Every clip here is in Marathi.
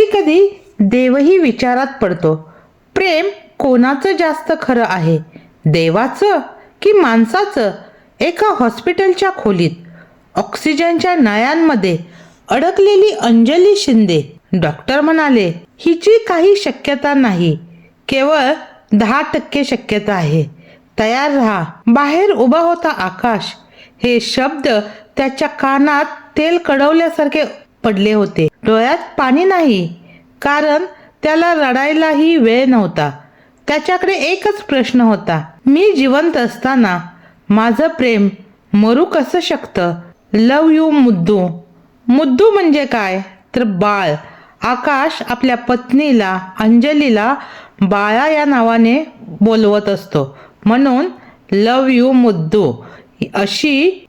कधी कधी देवही विचारात पडतो. प्रेम कोणाचं जास्त खरं आहे? देवाचं की माणसाचं? एका हॉस्पिटलच्या खोलीत ऑक्सिजनच्या नळ्यांमध्ये अडकलेली अंजली शिंदे. डॉक्टर म्हणाले हिची काही शक्यता नाही. केवळ दहा टक्के शक्यता आहे. तयार राहा. बाहेर उभा होता आकाश. हे शब्द त्याच्या कानात तेल कडवल्यासारखे पडले होते. डोळ्यात पाणी नाही. कारण त्याला रडायलाही वेळ नव्हता. त्याच्याकडे एकच प्रश्न होता. मी जिवंत असताना माझं प्रेम मरू कसं शकतं? लव यू मुद्दू. मुद्दू म्हणजे काय? तर बाळ. आकाश आपल्या पत्नीला अंजलीला बाळा या नावाने बोलवत असतो. म्हणून लव यू मुद्दू अशी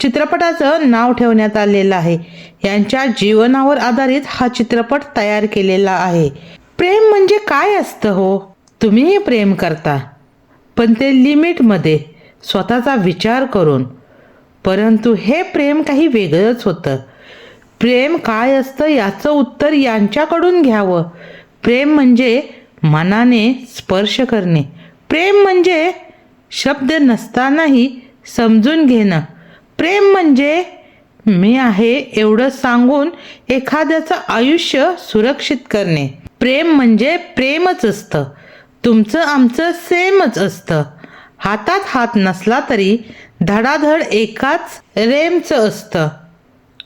चित्रपटाचं नाव ठेवण्यात आलेलं आहे. यांच्या जीवनावर आधारित हा चित्रपट तयार केलेला आहे. प्रेम म्हणजे काय असतं हो? तुम्हीही प्रेम करता. पण ते लिमिटमध्ये स्वतःचा विचार करून. परंतु हे प्रेम काही वेगळंच होतं. प्रेम काय असतं याचं उत्तर यांच्याकडून घ्यावं. प्रेम म्हणजे मनाने स्पर्श करणे. प्रेम म्हणजे शब्द नसतानाही समजून घेणं. प्रेम म्हणजे मी आहे एवढं सांगून एखाद्याचं आयुष्य सुरक्षित करणे. प्रेम म्हणजे प्रेमच असतं. तुमचं आमचं सेमच असतं. हातात हात नसला तरी धडाधड एकाच रेमचं असतं.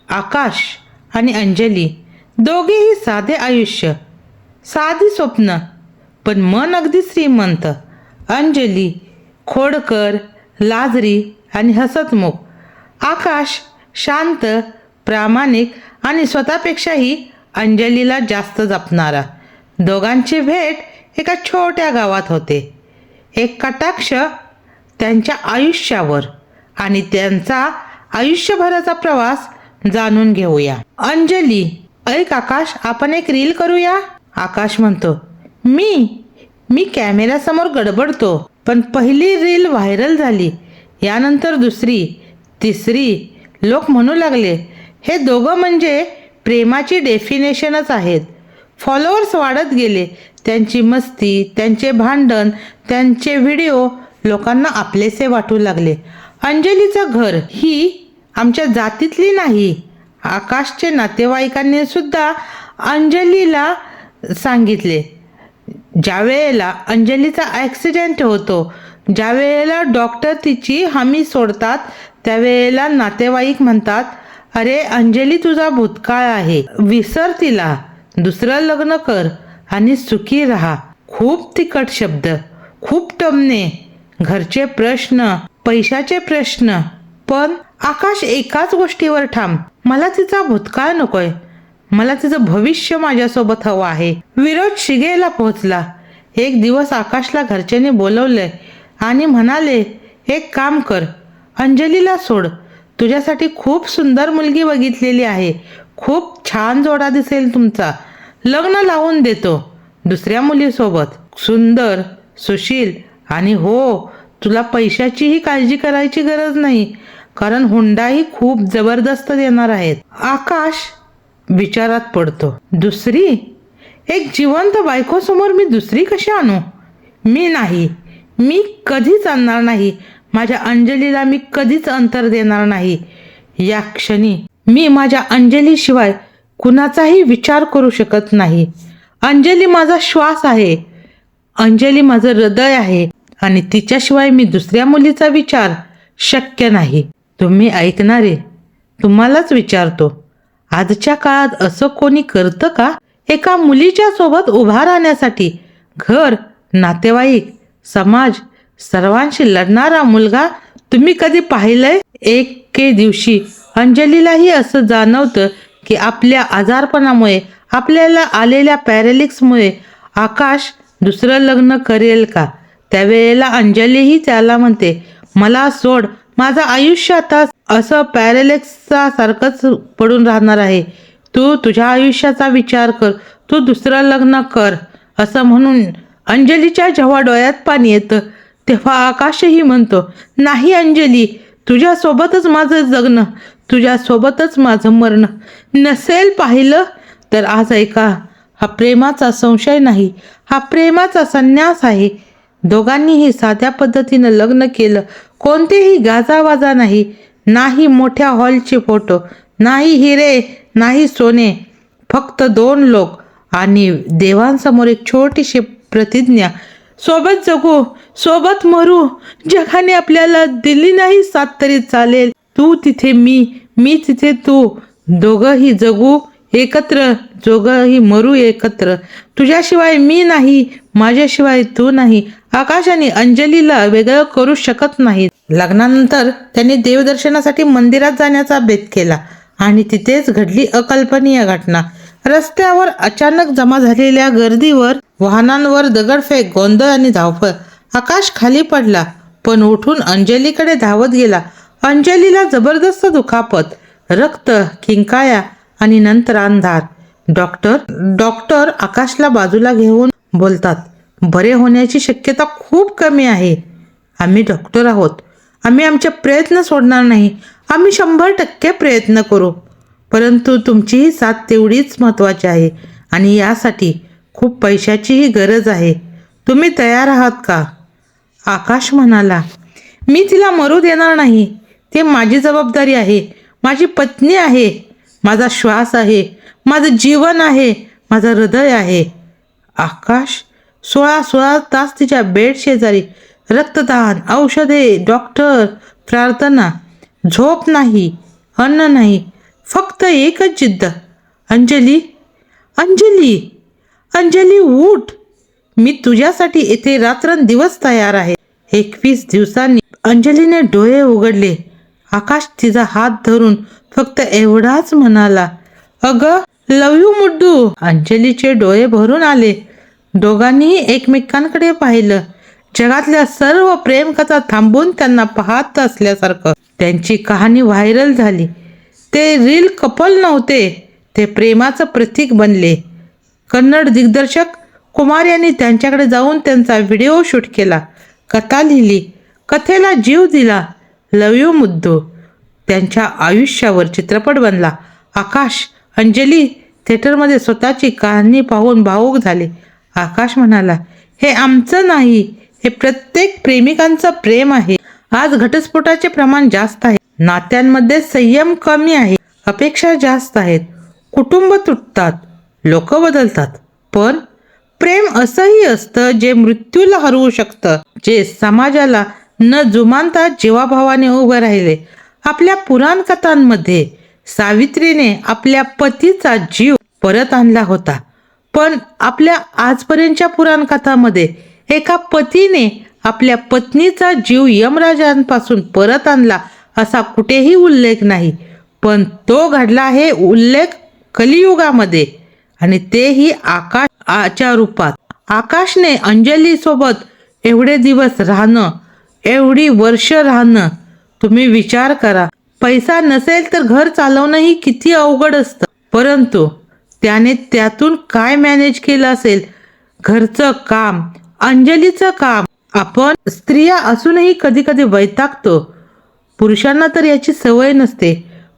आकाश आणि अंजली दोघेही साधे आयुष्य साधी स्वप्न पण मन अगदी श्रीमंत. अंजली खोडकर लाजरी आणि हसतमुख आकाश शांत प्रामाणिक आणि स्वतःपेक्षाही अंजलीला जास्त जपणारा. दोघांची भेट एका छोट्या गावात होते. एक कटाक्ष त्यांच्या आयुष्यावर आणि त्यांचा आयुष्यभराचा प्रवास जाणून घेऊया. अंजली ऐक आकाश आपण एक रील करूया? आकाश म्हणतो मी मी कॅमेऱ्यासमोर गडबडतो. पण पहिली रील व्हायरल झाली. यानंतर दुसरी तिसरी लोक म्हणू लागले हे दोघं म्हणजे प्रेमाची डेफिनेशनच आहेत. फॉलोअर्स वाढत गेले. त्यांची मस्ती त्यांचे भांडण त्यांचे व्हिडिओ लोकांना आपलेसे वाटू लागले. अंजलीचं घर ही आमच्या जातीतली नाही. आकाशचे नातेवाईकांनी सुद्धा अंजलीला सांगितले. ज्या वेळेला अंजलीचा ॲक्सिडेंट होतो ज्या वेळेला डॉक्टर तिची हमी सोडतात त्यावेळेला नातेवाईक म्हणतात अरे अंजली तुझा भूतकाळ आहे. विसर तिला. दुसरं लग्न कर आणि सुखी राहा. खूप तिखट शब्द खूप टमणे घरचे प्रश्न पैशाचे प्रश्न. पण आकाश एकाच गोष्टीवर ठाम मला तिचा भूतकाळ नकोय. मला तिचं भविष्य माझ्यासोबत हवं आहे. विरोध शिगेला पोहोचला. एक दिवस आकाशला घरच्यांनी बोलवले आणि म्हणाले एक काम कर अंजलीला सोड. तुझ्यासाठी खूप सुंदर मुलगी बघितलेली आहे. खूप छान जोडा दिसेल तुमचा. लग्न लावून देतो. दुसऱ्या मुलीसोबत. सुंदर सुशील आणि हो तुला पैशाचीही काळजी करायची गरज नाही. कारण हुंडाही खूप जबरदस्त देणार आहेत. आकाश विचारात पडतो. दुसरी एक जिवंत बायकोसमोर मी दुसरी कशी आणू? मी नाही. मी कधीच आणणार नाही. माझ्या अंजलीला मी कधीच अंतर देणार नाही. या क्षणी मी माझ्या अंजलीशिवाय कुणाचाही विचार करू शकत नाही. अंजली माझा श्वास आहे. अंजली माझं हृदय आहे आणि तिच्याशिवाय मी दुसऱ्या मुलीचा विचार शक्य नाही. तुम्ही ऐकणारे तुम्हालाच विचारतो. आजच्या काळात असं कोणी करतं का? एका मुलीच्या सोबत उभा राहण्यासाठी घर नातेवाईक समाज सर्वांशी लढणारा मुलगा तुम्ही कधी पाहिलंय? एक के दिवशी अंजलीलाही असं जाणवतं की आपल्या आजारपणामुळे आपल्याला आलेल्या पॅरेलिक्समुळे आकाश दुसरं लग्न करेल का? त्यावेळेला अंजलीही त्याला म्हणते मला सोड माझं आयुष्य आता असं पॅरेलेक्सचा सारखंच पडून राहणार आहे. तू तुझ्या आयुष्याचा विचार कर. तू दुसरं लग्न कर असं म्हणून अंजलीच्या जेव्हा डोळ्यात पाणी येतं तेव्हा आकाशही म्हणतो नाही अंजली तुझ्यासोबतच माझं जगणं तुझ्यासोबतच माझं मरणं. नसेल पाहिलं तर आज ऐका हा प्रेमाचा संशय नाही हा प्रेमाचा संन्यास आहे. दोघांनीही साध्या पद्धतीनं लग्न केलं कोणतेही गाजावाजा नाही नाही मोठ्या हॉलचे फोटो नाही हिरे नाही सोने फक्त दोन लोक आणि देवांसमोर एक छोटीशी प्रतिज्ञा. सोबत जगू सोबत मरू जगाने आपल्याला दिली नाही साथ तरी चालेल. तू तिथे मी मी तिथे तू. दोघंही जगू एकत्र दोघंही मरू एकत्र. तुझ्याशिवाय मी नाही माझ्याशिवाय तू नाही. आकाश आणि अंजलीला वेगळं करू शकत नाही. लग्नानंतर त्यांनी देवदर्शनासाठी मंदिरात जाण्याचा बेत केला आणि तिथेच घडली अकल्पनीय घटना. रस्त्यावर अचानक जमा झालेल्या गर्दीवर वाहनांवर दगडफेक गोंधळ आणि धावपळ. आकाश खाली पडला पण उठून अंजलीकडे धावत गेला. अंजलीला जबरदस्त दुखापत. रक्त किंकाया आणि नंतर अंधार. डॉक्टर डॉक्टर आकाशला बाजूला घेऊन बोलतात बरे होण्याची शक्यता खूप कमी आहे. आम्ही डॉक्टर आहोत. आम्ही आमचे प्रयत्न सोडणार नाही. आम्ही शंभर टक्के प्रयत्न करू. परंतु तुमचीही साथ तेवढीच महत्त्वाची आहे आणि यासाठी खूप पैशाचीही गरज आहे. तुम्ही तयार आहात का? आकाश म्हणाला मी तिला मरू देणार नाही. ते माझी जबाबदारी आहे. माझी पत्नी आहे. माझा श्वास आहे माझं जीवन आहे माझं हृदय आहे. आकाश सोळा सोळा तास तिच्या बेड शेजारी रक्तदान औषधे डॉक्टर प्रार्थना झोप नाही अन्न नाही फक्त एकच जिद्द. अंजली अंजली अंजली उठ. मी तुझ्यासाठी येथे रात्रंदिवस तयार आहे. एकवीस दिवसांनी अंजलीने डोळे उघडले. आकाश तिचा हात धरून फक्त एवढाच म्हणाला अग लव यू मुड्डू. अंजलीचे डोळे भरून आले. दोघांनीही एकमेकांकडे पाहिलं. जगातल्या सर्व प्रेमकथा थांबून त्यांना पाहत असल्यासारखं. त्यांची कहाणी व्हायरल झाली. ते रील कपल नव्हते. ते प्रेमाचं प्रतीक बनले. कन्नड दिग्दर्शक कुमार यांनी त्यांच्याकडे जाऊन त्यांचा व्हिडिओ शूट केला. कथा लिहिली. कथेला जीव दिला. लव यू मुद्दू त्यांच्या आयुष्यावर चित्रपट बनला. आकाश अंजली थिएटरमध्ये स्वतःची कहाणी पाहून भावूक झाले. आकाश म्हणाला हे आमचं नाही हे प्रत्येक प्रेमिकांचं प्रेम आहे. आज घटस्फोटाचे प्रमाण जास्त आहे. नात्यांमध्ये संयम कमी आहे. अपेक्षा जास्त आहेत. कुटुंब तुटतात. लोक बदलतात. पण प्रेम असंही असतं जे मृत्यूला हरवू शकतं. जे समाजाला न जुमानता जीवाभावाने उभं राहिले. आपल्या पुराणकथांमध्ये सावित्रीने आपल्या पतीचा जीव परत आणला होता. पण आपल्या आजपर्यंतच्या पुराणकथामध्ये एका पतीने आपल्या पत्नीचा जीव यमराजांपासून परत आणला असा कुठेही उल्लेख नाही. पण तो घडला आहे उल्लेख कलियुगामध्ये आणि तेही आकाशच्या रूपात. आकाशने अंजलीसोबत एवढे दिवस राहणं एवढी वर्ष राहणं तुम्ही विचार करा. पैसा नसेल तर घर चालवणंही किती अवघड असतं. परंतु त्याने त्यातून काय मॅनेज केलं असेल? घरचं काम अंजलीचं काम. आपण स्त्रिया असूनही कधी कधी वैतागतो. पुरुषांना तर याची सवय नसते.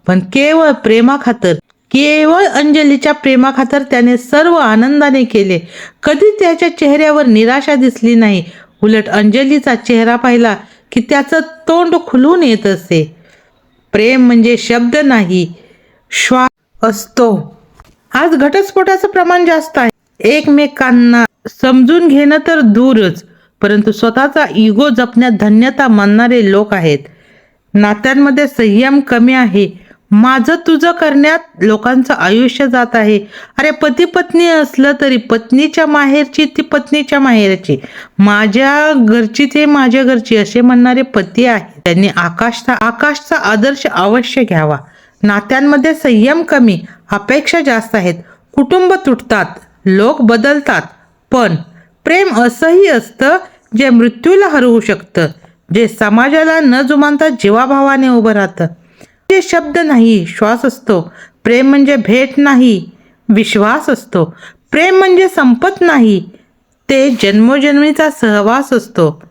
पण केवळ प्रेमाखातर केवळ अंजलीच्या प्रेमाखातर त्याने सर्व आनंदाने केले. कधी त्याच्या चेहऱ्यावर निराशा दिसली नाही. उलट अंजलीचा चेहरा पाहिला. की त्याचं तोंड खुलून येत असे. प्रेम म्हणजे शब्द नाही श्वास असतो. आज घटस्फोटाचं प्रमाण जास्त आहे. एकमेकांना समजून घेणं तर दूरच परंतु स्वतःचा इगो जपण्यात धन्यता मानणारे लोक आहेत. नात्यांमध्ये संयम कमी आहे. माझं तुझं करण्यात लोकांचं आयुष्य जात आहे. अरे पती पत्नी असलं तरी पत्नीच्या माहेरची ती पत्नीच्या माहेरची. माझ्या घरची ते माझ्या घरची असे म्हणणारे पती आहेत. त्यांनी आकाशचा आकाशचा आदर्श अवश्य घ्यावा. नात्यांमध्ये संयम कमी अपेक्षा जास्त आहेत. कुटुंब तुटतात लोक बदलतात. पण प्रेम असंही असतं जे मृत्यूला हरवू शकतं जे समाजाला न जुमानता जीवाभावाने उभं राहतं. म्हणजे शब्द नाही श्वास असतो. प्रेम म्हणजे भेट नाही विश्वास असतो. प्रेम म्हणजे संपत नाही ते जन्मोजन्मीचा सहवास असतो.